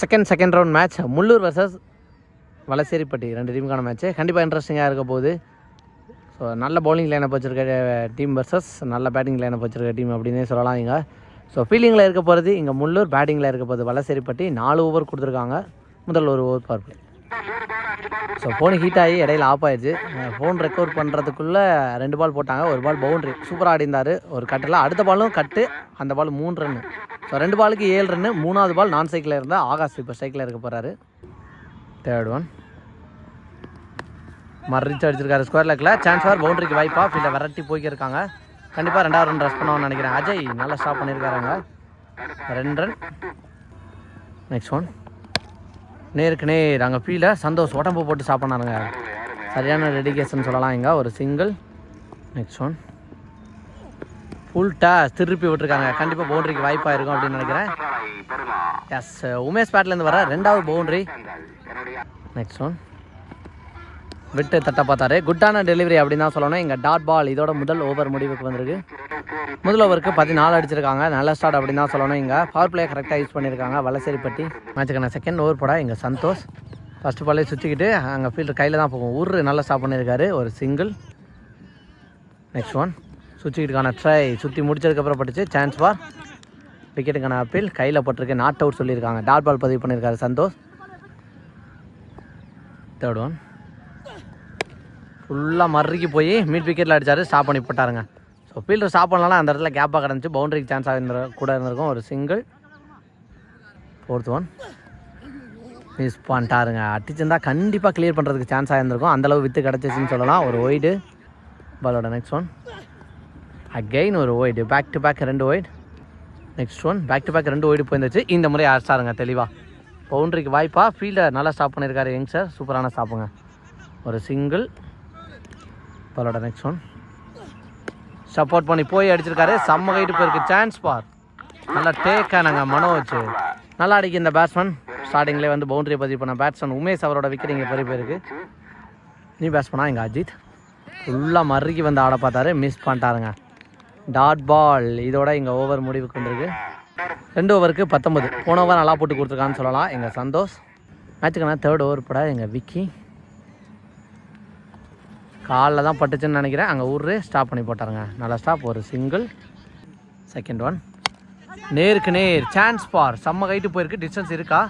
Second second round match Mullur versus Valaseripatti ரெண்டு டீமுக்கான match கண்டிப்பாக இன்ட்ரெஸ்டிங்காக இருக்க போகுது. ஸோ நல்ல பவுலிங் லைனப் வச்சுருக்க டீம் வர்சஸ் நல்ல பேட்டிங் லைனப் வச்சுருக்க டீம் அப்படின்னே சொல்லலாம் இங்கே. ஸோ ஃபீல்டிங்கில் இருக்க போகிறது இங்கே முள்ளூர் பேட்டிங்கில் இருக்க போகிறது வலசேரிப்பட்டி நாலு ஓவர் கொடுத்துருக்காங்க. முதல் ஒரு ஓவர் பார்ப்பேன் ஸோ ஃபோன் ஹீட் ஆகி இடையில ஆஃப் ஆயிடுச்சு. ஃபோன் ரெக்கவர் பண்ணுறதுக்குள்ளே ரெண்டு பால் போட்டாங்க. ஒரு பால் பவுண்ட்ரி சூப்பராக ஆடிந்தார் ஒரு கட்டில் அடுத்த பாலும் கட்டு அந்த பால் மூணு ரன்னு ஸோ ரெண்டு பாலுக்கு ஏழு ரன்னு மூணாவது பால் நான் சைக்கிளில் இருந்தால் ஆகாஷ் இப்போ சைக்கிளில் இருக்க போகிறாரு தேர்ட் ஒன் மறிச்சு அடிச்சிருக்காரு. ஸ்கொயர் லெக்கில் சான்ஸ் ஃபார் பவுண்டரிக்கு வாய்ப்பா ஃபீல்டை விரட்டி போய்க்கிருக்காங்க கண்டிப்பாக ரெண்டாவது ரன் ரஸ் பண்ணுவான்னு நினைக்கிறேன். அஜய் நல்லா ஸ்டாப் பண்ணியிருக்காருங்க ரெண்டு ரன் நெக்ஸ்ட் ஒன் நேருக்கு நேர் அங்கே ஃபீல்டை சந்தோஷ் உடம்பு போட்டு சாப்பிட்னாருங்க சரியான டெடிக்கேஷன் சொல்லலாம் இங்கே. ஒரு single next one full toss திருப்பி விட்டுருக்காங்க. கண்டிப்பாக பவுண்டரிக்கு வாய்ப்பாக இருக்கும் அப்படின்னு நினைக்கிறேன். எஸ் உமேஷ் பேட்லேருந்து வர ரெண்டாவது பவுண்டரி நெக்ஸ்ட் ஒன் விட்டு தட்ட பார்த்தாரு. குட்டான டெலிவரி அப்படின்னு தான் சொல்லணும். எங்கள் டாட் பால் இதோட முதல் ஓவர் முடிவுக்கு வந்திருக்கு. முதல் ஓவருக்கு பதினாலு அடிச்சிருக்காங்க. நல்ல ஸ்டார்ட் அப்படின்னு தான் சொல்லணும் இங்கே. பவர் பிளே கரெக்டாக யூஸ் பண்ணியிருக்காங்க வலசேரிப்பட்டி மேட்சுக்கான செகண்ட் ஓவர் போட. எங்கள் சந்தோஷ். ஃபஸ்ட்டு பாலே சுற்றிக்கிட்டு அங்கே ஃபீல்டர் கையில் தான் போகும். ஊர் நல்லா ஸ்டாப் பண்ணியிருக்காரு ஒரு சிங்கிள் நெக்ஸ்ட் ஒன் சுற்றிக்கிட்டுக்கான ட்ரை சுற்றி முடிச்சதுக்கப்புறம் பட்டுச்சு. சான்ஸ் பார் விக்கெட்டுக்கான அப்பீல் கையில் போட்டிருக்கு. நாட் அவுட் சொல்லியிருக்காங்க. டாட் பால் பதிவு பண்ணியிருக்காரு சந்தோஷ். தேர்ட் ஒன் ஃபுல்லாக மறுக்கி போய் மிட் விக்கெட்டில் அடித்தார் ஸ்டாப் பண்ணி போட்டாருங்க. ஸோ ஃபீல்டர் ஸ்டாப் பண்ணலாம் அந்த இடத்துல கேப்பாக கிடந்துச்சு. பவுண்டரிக்கு சான்ஸ் ஆகிருந்த கூட இருந்திருக்கும். ஒரு சிங்கிள் ஃபோர்த் ஒன் மிஸ் பண்ணிட்டாருங்க. அடிச்சிருந்தா கண்டிப்பாக கிளியர் பண்ணுறதுக்கு சான்ஸ் ஆகிருந்திருக்கும் அந்தளவு வித்து கிடச்சிச்சின்னு சொல்லலாம். ஒரு ஒய்டு பாலோட நெக்ஸ்ட் ஒன் அகெயின் ஒரு ஒய்டு பேக் டு பேக் ரெண்டு wide next one back to back ரெண்டு ஒய்டு போயிருந்துச்சு. இந்த முறை அடிச்சாருங்க தெளிவாக பவுண்டரிக்கு வாய்ப்பா. ஃபீல்டை நல்லா ஸ்டாப் பண்ணியிருக்காரு யங் சார் சூப்பரான ஸ்டாப்புங்க ஒரு சிங்கிள் பாலோட நெக்ஸ்ட் ஒன் சப்போர்ட் பண்ணி போய் அடிச்சிருக்காரு. செம்ம கைட்டு போயிருக்கு சான்ஸ் பார். நல்லா டேக் ஆனாங்க மனோஜ். நல்லா அடிக்க இந்த பேட்ஸ்மேன் ஸ்டார்டிங்லேயே வந்து பவுண்டரி பதிவு பண்ண பேட்ஸ்மேன் உமேஷ் அவரோட விக்கெட் இங்கே பறி போயிருக்கு நீ பேட்ஸ்மேனா எங்கள் அஜித். ஃபுல்லாக மறுக்கி வந்து ஆட பார்த்தாரு. மிஸ் பண்ணிட்டாருங்க. டாட் பால் இதோட இங்கே ஓவர் முடிவுக்கு வந்திருக்கு ரெண்டு ஓவருக்கு பத்தொம்பது போன ஓவர் நல்லா போட்டு கொடுத்துருக்கான்னு சொல்லலாம். எங்கள் சந்தோஷ். மேட்சுக்கான தேர்ட் ஓவர் பட எங்கள் விக்கி. காலில் தான் பட்டுச்சுன்னு நினைக்கிறேன். அங்கே ஊர் ஸ்டாப் பண்ணி போட்டாருங்க. நல்லா ஸ்டாப் ஒரு சிங்கிள் செகண்ட் ஒன் நேருக்கு நேர். சான்ஸ் பார் செம்ம கைட்டு போயிருக்கு. டிஸ்டன்ஸ் இருக்கா?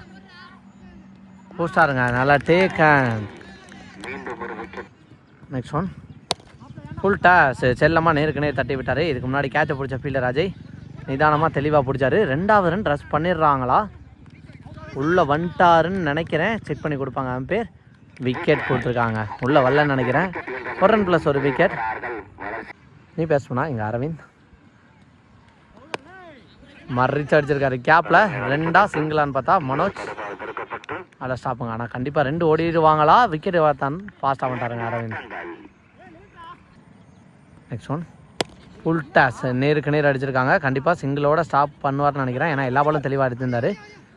போஸ்டாருங்க நல்லா take next one full toss செல்லமாக நேருக்கு நேர் தட்டி விட்டார். இதுக்கு முன்னாடி கேட்சை பிடிச்ச ஃபீல்டர் அஜய். நிதானமாக தெளிவாக பிடிச்சாரு. ரெண்டாவது ரன் ரஷ் பண்ணிடுறாங்களா? உள்ளே வந்துட்டாருன்னு நினைக்கிறேன். செக் பண்ணி கொடுப்பாங்க அம்பேர் விக்கெட் கொடுத்துருக்காங்க உள்ளே வரலன்னு நினைக்கிறேன். ஒரு ரன் ப்ளஸ் ஒரு விக்கெட் நீ பேசணும்னா இங்கே அரவிந்த். மறிச்சு அடிச்சிருக்காரு. கேப்பில் ரெண்டாக சிங்கிளான்னு பார்த்தா மனோஜ். அதில் ஸ்டாப்புங்க ஆனால் கண்டிப்பாக ரெண்டு ஓடிடுவாங்களா? விக்கெட் பார்த்தான் ஃபாஸ்ட்டாக பண்ணிட்டாருங்க Aravind. Next one full toss நேருக்கு நேர் அடிச்சிருக்காங்க. கண்டிப்பாக சிங்கிளோட ஸ்டாப் பண்ணுவார்னு நினைக்கிறேன். ஏன்னா எல்லா பாலும் தெளிவாக எடுத்திருந்தார்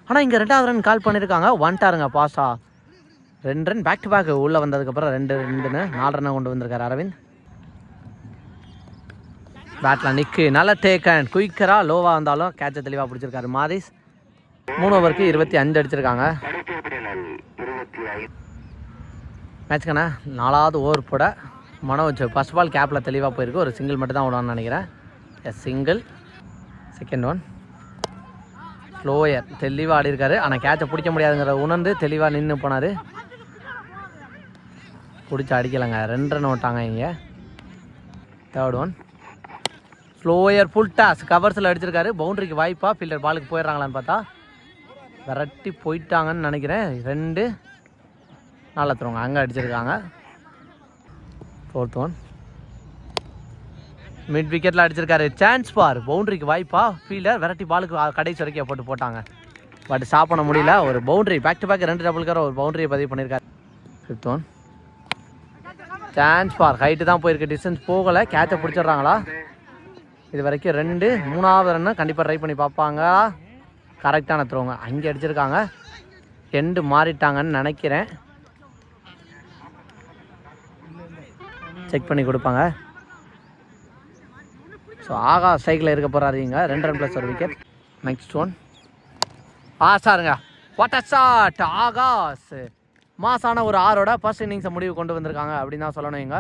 ஆனால் இங்கே ரெண்டாவது ரன் கால் பண்ணியிருக்காங்க வந்துட்டாருங்க பாஸ்டா ரெண்டு ரன் பேக் டு பேக் உள்ளே வந்ததுக்கப்புறம் ரெண்டு ரெண்டுன்னு நாலு ரன்னை கொண்டு வந்திருக்காரு அரவிந்த். பேட்டில் நிற்கு நல்ல டேக் அண்ட் குயிக்கராக லோவாக வந்தாலும் கேட்சை தெளிவாக பிடிச்சிருக்காரு மாரிஸ். மூணு ஓவருக்கு இருபத்தி அஞ்சு அடிச்சிருக்காங்க. மேட்ச்க்கண்ணா நாலாவது ஓவர் போட மனோஜ் ஃபர்ஸ்ட் பால் கேப்பில் தெளிவாக போயிருக்கு. ஒரு சிங்கிள் மட்டும் தான் விடணும்னு நினைக்கிறேன். Yes single second one slower தெளிவாக ஆடிருக்காரு. ஆனால் கேட்சை பிடிக்க முடியாதுங்கிற உணர்ந்து தெளிவாக நின்று போனார். பிடிச்சி அடிக்கலைங்க. ரெண்டு ரன் இங்கே. Third one slower full toss கவர்ஸில் அடிச்சிருக்காரு. பவுண்டரிக்கு வாய்ப்பா. ஃபீல்டர் பாலுக்கு போயிடுறாங்களான்னு பார்த்தா விரட்டி போயிட்டாங்கன்னு நினைக்கிறேன். ரெண்டு. நல்லா தருவாங்க. அங்கே அடிச்சிருக்காங்க. ஃபோர்த் ஒன் மிட் விக்கெட்டில் அடிச்சிருக்காரு. சான்ஸ் பார் பவுண்டரிக்கு வாய்ப்பா. ஃபீல்டர் விரட்டி பாலுக்கு கடைசி வரைக்கும் போட்டு போட்டாங்க. பட் ஸ்டாப் பண்ண முடியல. ஒரு பவுண்டரி பேக் டு பேக் ரெண்டு டபுள் ஒரு பவுண்டரியை பதிவு பண்ணியிருக்காரு fifth one chance for height தான் போயிருக்கு. டிஸ்டன்ஸ் போகலை. கேட்சை பிடிச்சிடுறாங்களா? இது வரைக்கும் ரெண்டு மூணாவது ரன்னு கண்டிப்பாக ட்ரை பண்ணி பார்ப்பாங்க. கரெக்டான த்ரோங்க அங்கே அடிச்சிருக்காங்க. எண்டு மாறிட்டாங்கன்னு நினைக்கிறேன். செக் பண்ணி கொடுப்பாங்க. ஸோ ஆகா ஸ்ட்ரைக்கில் இருக்க போகிறாருங்க ரெண்டு ரன் ப்ளஸ் ஒரு விக்கெட் நெக்ஸ்ட் ஒன் ஆ சாருங்க வாட் அ ஷாட் ஆகாஸ் மாசான ஒரு ஆரோட ஃபர்ஸ்ட் இன்னிங்ஸை முடிவு கொண்டு வந்திருக்காங்க அப்படின்னு தான் சொல்லணும் இங்க.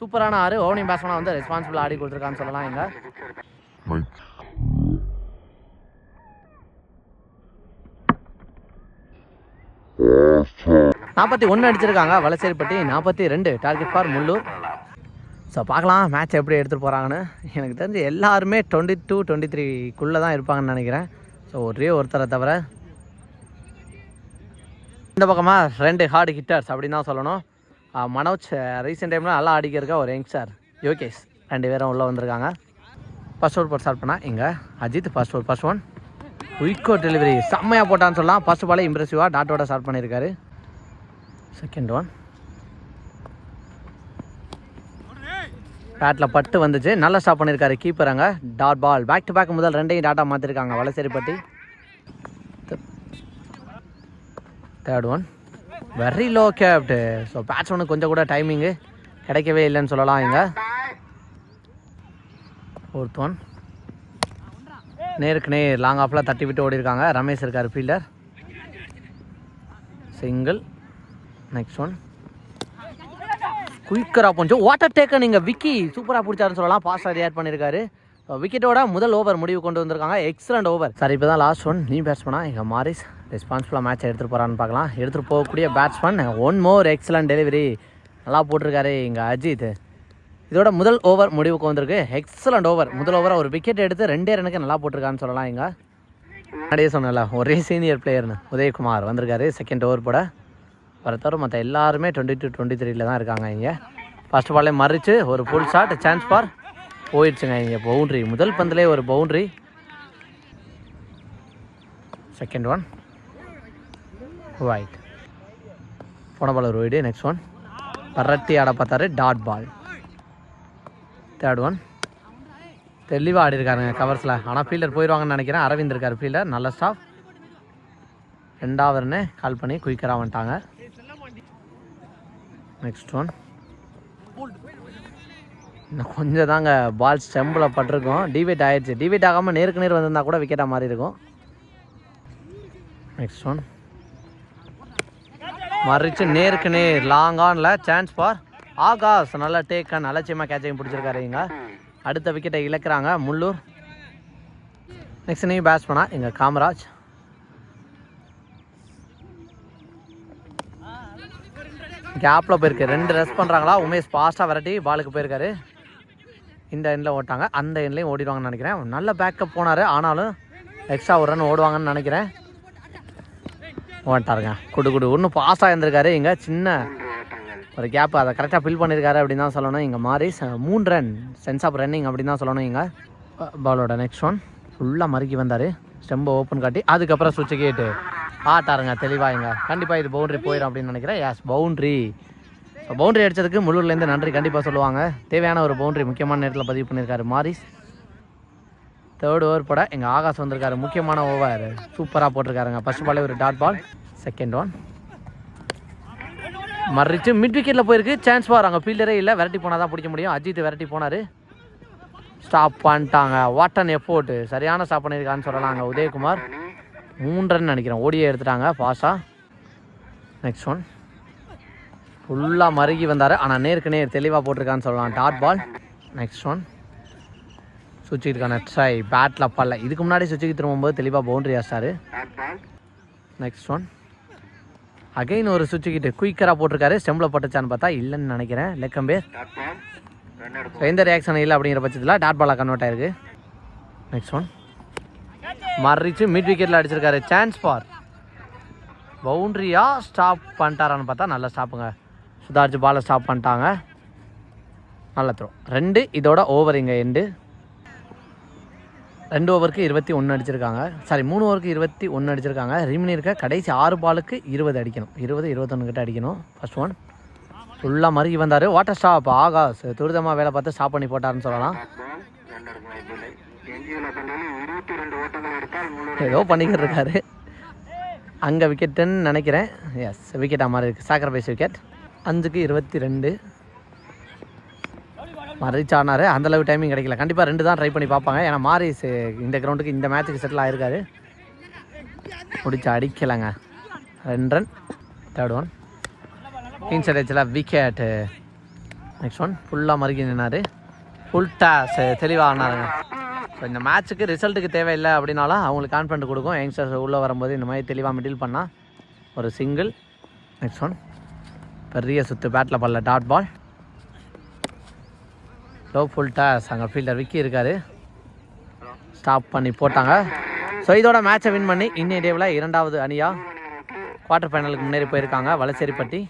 சூப்பரான ஆறு ஓவனிங் பேட்ஸ்மேனாக வந்து ரெஸ்பான்சிபிள் ஆடி கொடுத்துருக்கான்னு சொல்லலாம் இங்க. நாற்பத்தி ஒன்று அடிச்சிருக்காங்க வலசேரிப்பட்டி. நாற்பத்தி ரெண்டு டார்கெட் ஃபார் முள்ளூர். ஸோ பார்க்கலாம் மேட்ச் எப்படி எடுத்துகிட்டு போகிறாங்கன்னு எனக்கு தெரிஞ்சு எல்லாருமே டுவெண்ட்டி டூ டுவெண்ட்டி த்ரீக்குள்ளே தான் இருப்பாங்கன்னு நினைக்கிறேன். ஸோ ஒரே ஒருத்தரை தவிர இந்த பக்கமாக ரெண்டு ஹார்டு ஹிட்டர்ஸ் அப்படின்னு தான் சொல்லணும். மனோஜ் ரீசெண்ட் டைமில் நல்லா அடிக்கிறக்க ஒரு யங்ஸ்டர் யோகேஷ் ரெண்டு பேரும் உள்ளே வந்திருக்காங்க. ஃபர்ஸ்ட் ஓவர் போட்டு ஸ்டார்ட் பண்ணால் இங்கே Ajith first over first one விக்கோ delivery செம்மையாக போட்டான்னு சொல்லலாம். ஃபஸ்ட் பாலே இம்ப்ரெசிவாக டாட்டோட ஸ்டார்ட் பண்ணியிருக்காரு செகண்ட் ஒன் பேட்டில் பட்டு வந்துச்சு. நல்லா ஸ்டாப் பண்ணியிருக்காரு கீப்பர் அங்கே. Dot ball back to back முதல் ரெண்டையும் டாட்டா மாற்றிருக்காங்க Valaseripatti third one very low kept so பேட்ஸ்மேனுக்கு கொஞ்சம் கூட டைமிங்கு கிடைக்கவே இல்லைன்னு சொல்லலாம் இங்கே. ஃபோர்த் ஒன் நேருக்கு நேர் லாங் ஆஃபில் தட்டி விட்டு ஓடிருக்காங்க. ரமேஷ் இருக்கார் ஃபீல்டர் சிங்கிள் நெக்ஸ்ட் ஒன் குயிக்கராக கொஞ்சம். வாட்டர் டேக்கை நீங்கள் விக்கி சூப்பராக பிடிச்சாருன்னு சொல்லலாம். பாஸ்டாக ரியாக்ட் பண்ணியிருக்காரு விக்கெட்டோட முதல் ஓவர் முடிவு கொண்டு வந்திருக்காங்க. எக்ஸலண்ட் ஓவர் சார் இப்போ தான் லாஸ்ட் ஒன் நீ பேட்ஸ்மேனா எங்கள் மாரிஸ். ரெஸ்பான்சிபிளாக மேட்ச் எடுத்துகிட்டு போகிறான்னு பார்க்கலாம். எடுத்துகிட்டு போகக்கூடிய batsman one more excellent delivery நல்லா போட்டிருக்காரு எங்கள் அஜித். இதோட முதல் ஓவர் முடிவுக்கு வந்திருக்கு. எக்ஸலண்ட் ஓவர் முதல் ஓவராக ஒரு விக்கெட் எடுத்து ரெண்டே ரனுக்கு நல்லா போட்டிருக்கான்னு சொல்லலாம் இங்கே. முன்னாடியே சொன்னல ஒரே சீனியர் பிளேயர்னு உதயகுமார் வந்திருக்காரு செகண்ட் ஓவர் போட. வர தவிர மற்ற எல்லாருமே டுவெண்ட்டி டூ டுவெண்ட்டி த்ரீல தான் இருக்காங்க இங்கே. ஃபர்ஸ்ட் பாலே மறிச்சு ஒரு ஃபுல் ஷாட் சான்ஸ் ஃபார் போயிடுச்சுங்க இங்கே பவுண்ட்ரி முதல் பந்திலே ஒரு பவுண்ட்ரி செகண்ட் ஒன் ஒயிட் போன பால் ஒரு நெக்ஸ்ட் ஒன் பரட்டி ஆட பார்த்தாரு டாட் பால் தேர்ட் ஒன் தெளிவாக ஆடி இருக்காருங்க கவர்ஸில் ஆனால் ஃபீல்டர் போயிடுவாங்கன்னு நினைக்கிறேன். அரவிந்த் இருக்கார் ஃபீல்டர் நல்ல ஸ்டாஃப் ரெண்டாவதுன்னு கால் பண்ணி குயிக்கராக வந்துட்டாங்க. நெக்ஸ்ட் ஒன் இன்னும் கொஞ்சம் தாங்க பால் ஸ்டெம்பில் பட்டிருக்கும். டிவேட் ஆகிடுச்சு டிவேட் ஆகாமல் நேருக்கு நேர் வந்திருந்தா கூட விக்கெட்டாக மாறி இருக்கும் நெக்ஸ்ட் ஒன் மறிச்சு நேருக்கு நேர் லாங் ஆனில் சான்ஸ் ஃபார் ஆகாஷ். நல்லா அண்ட் அலட்சியமாக கேட்சிங் பிடிச்சிருக்காரு இங்கே அடுத்த விக்கெட்டை இழக்கிறாங்க முள்ளூர் நெக்ஸ்ட் நீ பேட்ஸ் பண்ணா எங்கள் காமராஜ். கேப்பில் போயிருக்கு. ரெண்டு ரெஸ்ட் பண்ணுறாங்களா உமேஷ் ஃபாஸ்ட்டாக விரட்டி பாலுக்கு போயிருக்காரு. இந்த எண்ணில் ஓட்டாங்க. அந்த எண்ணிலையும் ஓடிடுவாங்கன்னு நினைக்கிறேன். நல்ல பேக்கப் போனார். ஆனாலும் எக்ஸ்ட்ரா ஒரு ரன் ஓடுவாங்கன்னு நினைக்கிறேன். ஓட்டாருங்க குடு குடு. இன்னும் பாஸாக இருந்திருக்காரு இங்கே சின்ன ஒரு கேப் அதை கரெக்டாக ஃபில் பண்ணியிருக்காரு அப்படின்னு தான் சொல்லணும். இங்கே மாறி ச- மூணு ரன் சென்ஸ் ஆஃப் ரன்னிங் அப்படின்னு தான் சொல்லணும் இங்கே. பாலோட நெக்ஸ்ட் ஒன் ஃபுல்லாக மறுக்கி வந்தார். ஸ்டெம்பை ஓப்பன் காட்டி அதுக்கப்புறம் சுவிட்சு கேட்டு ஆட்டாருங்க தெளிவாக இங்கே. கண்டிப்பாக இது பவுண்ட்ரி போயிடும் அப்படின்னு நினைக்கிறேன். எஸ் பவுண்ட்ரி ஸோ பவுண்ட்ரி அடித்ததுக்கு முள்ளூர்லேருந்து நன்றி கண்டிப்பாக சொல்லுவாங்க. தேவையான ஒரு பவுண்ட்ரி முக்கியமான நேரத்தில் பதிவு பண்ணியிருக்காரு மாரிஸ். தேர்ட் ஓவர் போட எங்கள் ஆகாஷ் வந்திருக்காரு. முக்கியமான ஓவர் சூப்பராக போட்டிருக்காருங்க. ஃபர்ஸ்ட் பாலே ஒரு டாட் பால் செகண்ட் ஒன் மறுச்சு மிட் விக்கெட்டில் போயிருக்கு. சான்ஸ் பார் அங்கே ஃபீல்டரே இல்லை. விரட்டி போனால் தான் பிடிக்க முடியும். அஜித் விரட்டி போனார். ஸ்டாப் பண்ணிட்டாங்க. வாட் அன் எஃபோர்ட்டு சரியான ஸ்டாப் பண்ணியிருக்கான்னு சொல்லலாம் அங்கே உதயகுமார். மூன்றுன்னு நினைக்கிறேன். ஓடியே எடுத்துட்டாங்க. ஃபாஸ்ட்டாக நெக்ஸ்ட் ஒன் ஃபுல்லாக மருகி வந்தார். ஆனால் நேருக்கு நேர் தெளிவாக போட்டிருக்கான்னு சொல்லலாம். டாட் பால் நெக்ஸ்ட் ஒன் சுவிட்சுக்கான ட்ரை பேட்டில் பல்ல. இதுக்கு முன்னாடி சுவிட்சுக்கு திரும்பும்போது தெளிவாக பவுண்டரி ஆச்சாரு நெக்ஸ்ட் ஒன் அகைன் ஒரு சுவிட்சு குயிக்கராக போட்டிருக்காரு. ஸ்டெம்பில் போட்டுச்சான்னு பார்த்தா இல்லைன்னு நினைக்கிறேன். லெக்கம்பேர் ஸோ எந்த ரியாக்ஷன் இல்லை அப்படிங்கிற பட்சத்தில் டாட் பாலாக கன்வெர்ட் ஆயிருக்கு. நெக்ஸ்ட் ஒன் மறிச்சு மிட் விக்கெட்டில் அடிச்சிருக்காரு. சான்ஸ் ஃபார் பவுண்ட்ரியாக ஸ்டாப் பண்ணிட்டாரான்னு பார்த்தா நல்லா ஸ்டாப்புங்க சுதாரிச்சு பாலை ஸ்டாப் பண்ணிட்டாங்க. நல்ல த்ரோ ரெண்டு இதோட ஓவர் இங்கே எண்டு ரெண்டு ஓவருக்கு இருபத்தி ஒன்று அடிச்சிருக்காங்க. சாரி மூணு ஓவருக்கு இருபத்தி ஒன்று அடிச்சிருக்காங்க. ரிமினி இருக்க கடைசி ஆறு பாலுக்கு இருபது அடிக்கணும். இருபது இருபத்தொன்று கிட்ட அடிக்கணும். ஃபர்ஸ்ட் ஒன் ஃபுல்லாக மறுகி வந்தார். வாட்டர் ஸ்டாப் ஆகாஸ் துரிதமாக வேலை பார்த்து ஸ்டாப் பண்ணி போட்டாருன்னு சொல்லலாம். ஏதோ பண்ணிக்கிட்டு இருக்காரு. அங்கே விக்கெட்டுன்னு நினைக்கிறேன். எஸ் விக்கெட்டாக மாதிரி இருக்குது சாக்ரிஃபைஸ் விக்கெட் அஞ்சுக்கு இருபத்தி ரெண்டு. மறிச்சு ஆனார் அந்தளவு டைமிங் கிடைக்கல. கண்டிப்பாக ரெண்டு தான் ட்ரை பண்ணி பார்ப்பாங்க. ஏன்னா மாரிஸ் இந்த கிரவுண்டுக்கு இந்த மேட்ச்சுக்கு செட்டில் ஆயிருக்காரு. பிடிச்சி அடிக்கலைங்க. ரெண்டு ரன் தேர்ட் ஒன் இன்சைட் ஏச்சில் விக்கெட்டு நெக்ஸ்ட் ஒன் ஃபுல்லாக மறுக்கி நின்னார். ஃபுல் டாஸ் தெளிவாக ஆனாருங்க. ஸோ இந்த மேட்ச்சுக்கு ரிசல்ட்டுக்கு தேவையில்லை அப்படின்னாலும் அவங்களுக்கு கான்ஃபிடென்ட் கொடுக்கும். யங்ஸ்டர்ஸ் உள்ளே வரும்போது இந்த மாதிரி தெளிவாக மிடில் பண்ணால் ஒரு சிங்கிள் நெக்ஸ்ட் ஒன் பெரிய சுற்று பேட்டில் பல்ல. டாட் பால் லோ ஃபுல் அங்கே ஃபீல்டர் விக்கி இருக்காரு. ஸ்டாப் பண்ணி போட்டாங்க. ஸோ இதோட மேட்சை வின் பண்ணி இன்னைய டேவில் இரண்டாவது அணியாக குவார்ட்டர் ஃபைனலுக்கு முன்னேறி போயிருக்காங்க. வலசேரிப்பட்டி.